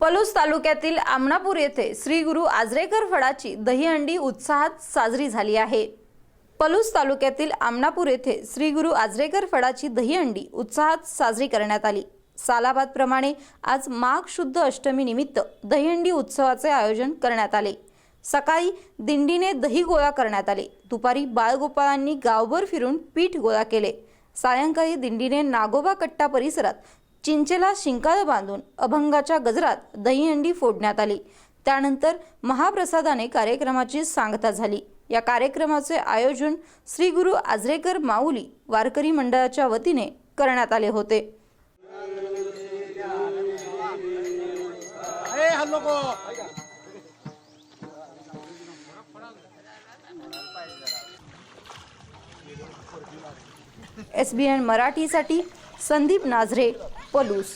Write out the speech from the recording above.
पलूस तालुक्यातील आमणापूर येथे श्री गुरु आजरेकर फळाची दहीहंडी उत्साहात साजरी झाली आहे. पलूस तालुक्यातील आमणापूर येथे श्री गुरु आजरेकर फळाची दहीहंडी उत्साहात साजरी करण्यात आली. सालाबादप्रमाणे आज माघ शुद्ध अष्टमी निमित्त दहीहंडी उत्सवाचे आयोजन करण्यात आले. सकाळी दिंडीने दही गोळा करण्यात आले. दुपारी बाळगोपाळांनी गावभर फिरून पीठ गोळा केले. सायंकाळी दिंडीने नागोबा कट्टा परिसरात चिंचेला शिंकाळ बांधून अभंगाच्या गजरात दहीहंडी फोडण्यात आली. त्यानंतर महाप्रसादाने कार्यक्रमाची सांगता झाली. या कार्यक्रमाचे आयोजन श्री गुरु आजरेकर माऊली वारकरी मंडळाच्या वतीने करण्यात आले होते. एस बी एन मराठीसाठी संदीप नाझरे पलूस